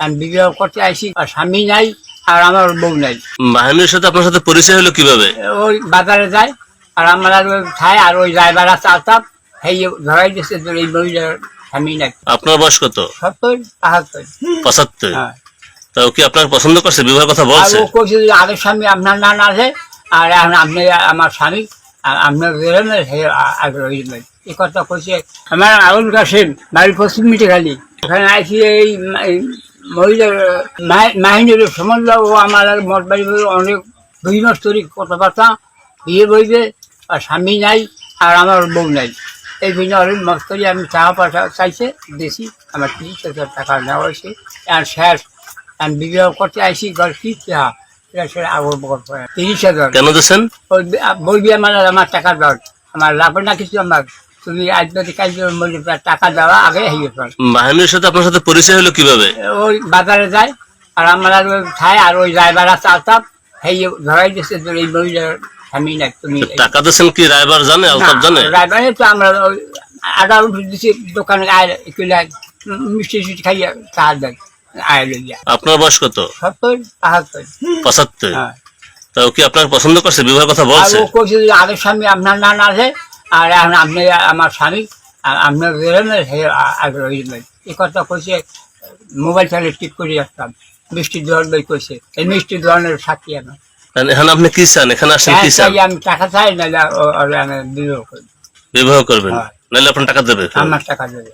আমি বিবাহ করতে আইসি আর স্বামী নাই আর আমার বউ নাই। মাহিনুর সাথে আপনার সাথে পরিচয় হলো কীভাবে? ওই বাজারে যায় আর আমরা খাই আর ওই ড্রাইভার আছে সেই ধরাই এই মহিলার স্বামী নাই। আপনার বয়স কত? সত্তর বাহাত্তর পঁচাত্তর? হ্যাঁ। তা ও কি আপনার পছন্দ করছে? বিবাহের কথা আর বলছে? ও কইছে যে আগের স্বামী আপনার না না আছে আর এখন আপনি আমার স্বামী আর আপনার সে আগে এই কথা কইছে আমার আবুল কাসিম বাড়ি পশ্চিম মিটে খালি। ওখানে এই এই মহিলার মাহিনীর সম্বন্ধ ও আমার মঠ বাড়ি অনেক দুই মাস কথাবার্তা বিয়ে বইবে আর স্বামী নাই আর আমার বউ নাই। এই জন্য অনেক মাস আমি টাকা পয়সা চাইছে দিয়েছি আমার তিরিশ হাজার টাকা নেওয়া হয়েছে। আর শেষ আমি বিবাহ করতে আইসি ঘর কি বকর তিরিশ হাজার। কেন দিচ্ছেন বলবি আমার টাকা দর আমার লাগবে না কিছু আমার। তুমি আজ যদি কাজ টাকা দেওয়া আগে হয়ে মাহিনুর সাথে আপনার সাথে পরিচয় হলো কীভাবে? ওই বাজারে যায় আর আমরা খাই আর ওই ড্রাইভার আছে আলতাম সেই ধরাই দিচ্ছে এই মহিলার স্বামী নাই তুমি টাকা দিচ্ছেন কি রায়বার জানে আলতাফ জানে? ড্রাইভারে তো আমরা ওই আদা দিচ্ছি দোকানে আয় মিষ্টি খাইয়া দেয় আয় লইয়া। আপনার বয়স কত? সত্তর বাহাত্তর পঁচাত্তর? হ্যাঁ। তা ও কি আপনার পছন্দ করছে? বিবাহের কথা বলছে ও কইছে যে আগের স্বামী আপনার না না আছে আর এখন আপনি আমার স্বামী আপনার এই কথা কইছে মোবাইল চালে ঠিক করে আসতাম। মিষ্টি ধরন বই কইছে এই মিষ্টি ধরনের সাক্ষী আমার এখানে আপনি কি চান? এখানে আসেন কি চান? আমি টাকা চাই না বিবাহ করবেন বিবাহ করবেন। হ্যাঁ। নাহলে আপনার টাকা দেবে আমার টাকা দেবে।